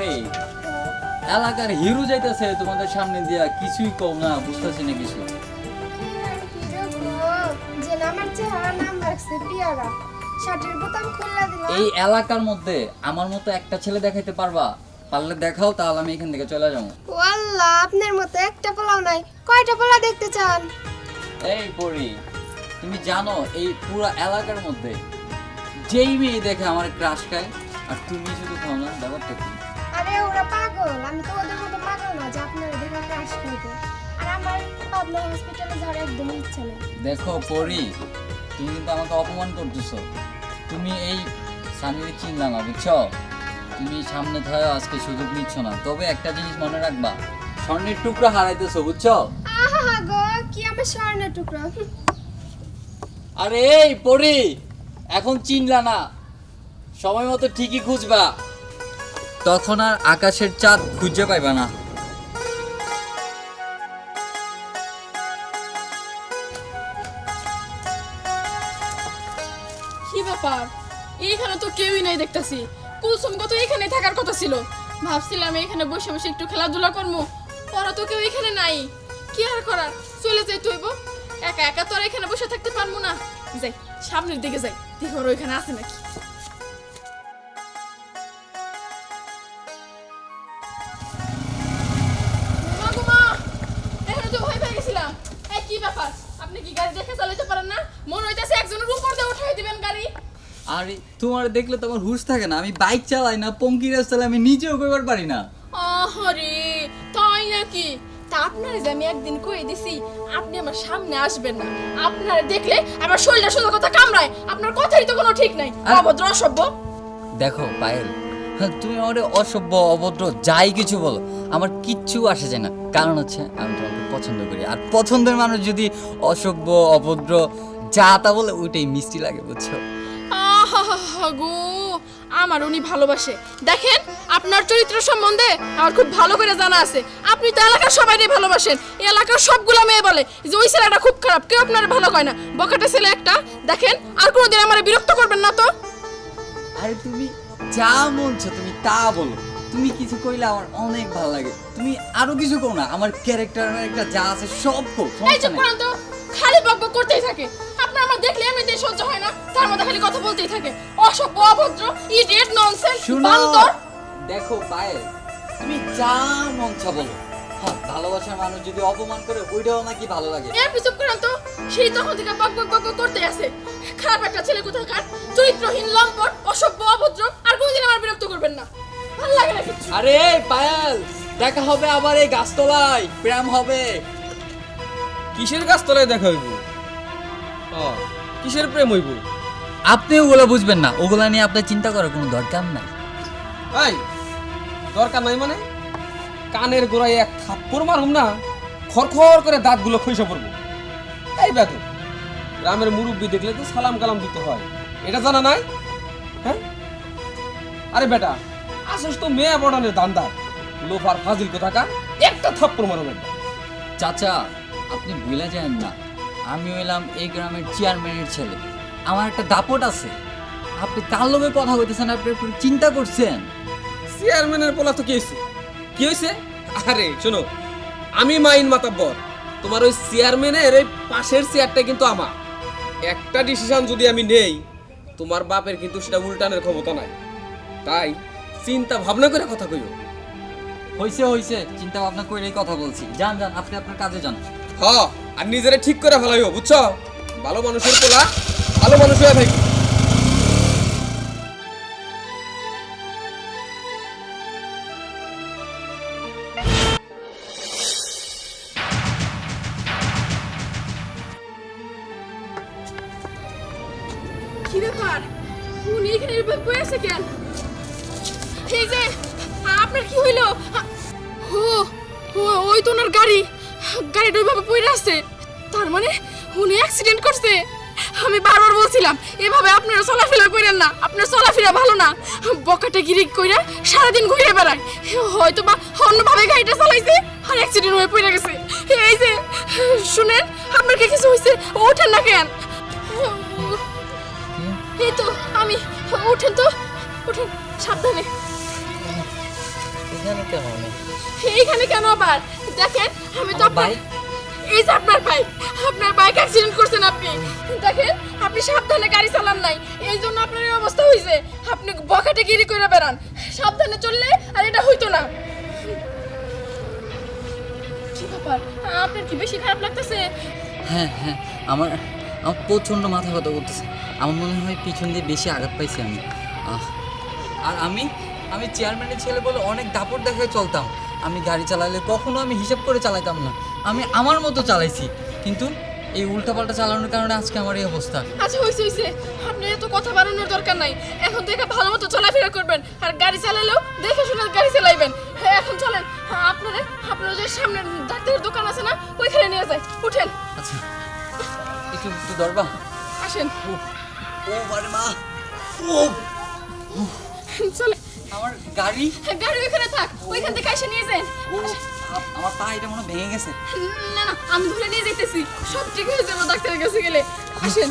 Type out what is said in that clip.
পরে এলাকার হিরো যাইতেছে তোমাদের সামনে দিয়া কিছুই কম না বুঝতেছি না কিছু। এই এলাকার মধ্যে আমার মতো একটা ছেলে দেখাইতে পারবা? পারলে দেখাও তাহলে আমি এখান থেকে চলে যাব। ওয়াল্লাহ আপনার মতো একটা পোলাও নাই। কয়টা পোলা দেখতে চান? এই পরি তুমি জানো এই পুরো এলাকার মধ্যে যেই মেয়ে দেখে আমার ক্রাশ খায় আর তুমি শুধু খাও না ব্যাপারটা কি? আরে ওরা পাগল আমি তো ওদের মতো পাগল না যে আপনারা দেখে ক্রাশ খাইতে আর আমার পাবনা হসপিটালে যাওয়ার একদমই ইচ্ছা নেই। দেখো পরি তুমি কিন্তু আমাকে অপমান করতেছো। তুমি এই সানিরে চিনলা না বুঝছ? তুমি সামনে ধরে আজকে সুযোগ নিচ্ছ না। তবে একটা জিনিস মনে রাখবা স্বর্ণের টুকরো হারাইতেছো বুঝছ? আহা গো কি আমার স্বর্ণের টুকরো? আরে এই পরি এখন চিনলা না সময় মতো ঠিকই খুঁজবা। তখন আর আকাশের চাঁদ খুঁজে পাইবা না। কি ব্যাপার? এইখানে তো কেউই নাই দেখতাছি। কুলসুম কত এখানে থাকার কথা ছিল। ভাবছিলাম এখানে বসে বসে একটু খেলাধুলা করব ওরা তো কেউ এখানে নাই। কি আর করার? চলে যাই তুইব একা একা তো আর এখানে বসে থাকতে পারব না। যাই, সামনের দিকে যাই। দেখো ওইখানে আছে নাকি। আপনি কি গাড়ি দেখে চালাতে পারেন না? মনে হইতাছে একজনের উপর দিয়ে উঠাই দিবেন গাড়ি। আরে তোমার দেখলে তো আমার হুশ থাকে না আমি বাইক চালাই না পঙ্কি রাস্তায় আমি নিজেও কইবার পারি না তাই নাকি? তা আপনারে যে আমি একদিন কই দিছি আপনি আমার সামনে আসবেন না আপনারে দেখলে আমার শরীরটা শুধু কথা কামড়ায় আপনার কথাই তো কোনো ঠিক নাই অভদ্র অসভ্য দেখো পায়েল তুমি আমার অসভ্য অভদ্র যাই কিছু বলো আমার কিচ্ছু আসে যায় না। কারণ হচ্ছে আমি তোমাকে পছন্দ করি। আর পছন্দের মানুষ যদি অসভ্য অভদ্র যা তা বলে ওইটাই মিষ্টি লাগে বুঝছ? গো আমার উনি ভালোবাসে। দেখেন আপনার চরিত্র সম্বন্ধে আমার খুব ভালো করে জানা আছে। আপনি তো এলাকার সবাইকে ভালোবাসেন। এই এলাকার সবগুলো মেয়ে বলে যে ওই ছেলেটা খুব খারাপ কেউ আপনার ভালো কয় না। বকাটে ছেলে একটা দেখেন আর কোনোদিন আমার বিরক্ত করবেন না তো? আরে তুমি যা মনছো তুমি তা বলো। তুমি কিছু কইলে আমার অনেক ভালো লাগে। তুমি আরও কিছু কো না আমার ক্যারেক্টার একটা যা আছে সব কো এই যে নেই। করেন তো খালি বকবক করতেই থাকে। আপনার আমার দেখলে এমনিতেই সহ্য হয় না তার মধ্যে খালি কথা বলতেই থাকে। অসভ্য অভদ্র ইডিয়েট ননসেন্স বান্দর। দেখো পায়েল তুমি যা মন চা বলো। হ্যাঁ ভালোবাসার মানুষ যদি অপমান করে ওইটাও নাকি ভালো লাগে। এর পিছপ করেন তো সেই তখন থেকে বক বক করতে আছে। খারাপ একটা ছেলে কোথাকার? চরিত্রহীন লম্পট অসভ্য অভদ্র কোনোদিন আমার বিরক্ত করবেন না। ভালো লাগে না কিচ্ছু। আরে পায়েল দেখা হবে আবার এই গাছতলায় প্রেম হবে। কিসের গাছ তলায় দেখা হইব? ও, কিসের প্রেম হইব? আপনি ওগুলো বুঝবেন না ওগুলা নিয়ে আপনার চিন্তা করার কোনো দরকার নাই। এই দরকার নাই মানে? কানের গোড়ায় এক থাপ্পড় মারুম না খরখর করে দাঁতগুলো খইসা পড়ব। এই বেদ গ্রামের মুরব্বি দেখলে তো সালাম কালাম দিতে হয়। এটা জানা নাই? হ্যাঁ? আরে বেটা, আসিস তো মেয়ে বড়ানের দান্দার লোফার ফাজিল কোথাকা একটা থাপ্পড় মারো বেটা। চাচা, আপনি ভুলে যান না। আমি হইলাম এই গ্রামের চেয়ারম্যানের ছেলে। আমার একটা দাপট আছে। আপনি তার লোভে কথা কইতেছেন? আপনি একটু চিন্তা করছেন। চেয়ারম্যানের পোলা তো কি হয়েছে কি হয়েছে আরে, শোনো, আমি মাইন মাতাব্বর। তোমার ওই চেয়ারম্যানের ওই পাশের চেয়ারটা কিন্তু আমার। একটা ডিসিশন যদি আমি নেই, তোমার বাপের কিন্তু সেটা উল্টানের ক্ষমতা নাই। তাই চিন্তা ভাবনা করে কথা কইও। হইছে হইছে চিন্তা ভাবনা কইরেই কথা বলছি। যান যান আপনি আপনার কাজে যান। হ আর নিজেরে ঠিক করে ফেলাইও বুঝছ? ভালো মানুষের পোলা ভালো মানুষ হয়ে থাকি। কি ব্যাপার? উনি এখানে বয়ে আছে কেন? এই যে, আপনার কি হইল? ও ওই তো ওনার গাড়ি। গাড়িটা ওইভাবে পড়ে আছে। তার মানে উনি অ্যাক্সিডেন্ট করছে। আমি বারবার বলছিলাম, এভাবে আপনারা চলাফেরা করেন না। আপনার চলাফেরা ভালো না। বকাটা গিরি কইরা সারাদিন ঘুরে বেড়ায়। হয়তো বা অন্যভাবে গাড়িটা চালাইছে আর অ্যাক্সিডেন্ট হয়ে পড়ে গেছে। এই যে, শুনেন, আপনার কি কিছু হয়েছে ওঠেন না কেন? এই তো, আমি উঠেন তো। উঠেন সাবধানে। এখানে কেমন এইখানে কেন আবার? দেখেন আমি তো আপনার? এই যে আপনার বাইক আপনার বাইক অ্যাক্সিডেন্ট করছেন আপনি। দেখেন আপনি সাবধানে গাড়ি চালান নাই। এই জন্য আপনার এই অবস্থা হয়েছে আপনি বকাটে গিরি করে বেড়ান। সাবধানে চললে আর এটা হইতো না। কি ব্যাপার? আপনার কি বেশি খারাপ লাগতেছে? হ্যাঁ হ্যাঁ আমার আমার প্রচণ্ড মাথা ব্যথা করতেছে। আমার মনে হয় পিছন দিয়ে বেশি আঘাত পাইছি আমি। আর আমি আমি চেয়ারম্যানের ছেলে বলে অনেক দাপট দেখে চলতাম। আমি গাড়ি চালালে কখনো আমি হিসাব করে চালাইতাম না। আমি আমার মতো চালাইছি। কিন্তু এই উল্টাপাল্টা চালানোর কারণে আজকে আমার এই অবস্থা। আচ্ছা হয়েছে হয়েছে আপনি এত কথা বাড়ানোর দরকার নাই। এখন থেকে ভালো মতো চলাফেরা করবেন। আর গাড়ি চালালেও দেখে শুনে গাড়ি চালাইবেন। হ্যাঁ এখন চলেন। হ্যাঁ, আপনারে আপনার যে সামনে ডাক্তারের দোকান আছে না ওইখানে নিয়ে যায় উঠেন। আচ্ছা। একটু একটু দরবা। আসেন। ও বারে মা। ও। চলে আমার গাড়ি? হ্যাঁ, গাড়ি ওইখানে থাক ওইখান থেকে এসে নিয়ে যান আমার পা এটা মনে ভেঙে গেছে। না না আমি ধরে নিয়ে যেতেছি সব ঠিক হয়ে যাবে ডাক্তারের কাছে গেলে। আসেন।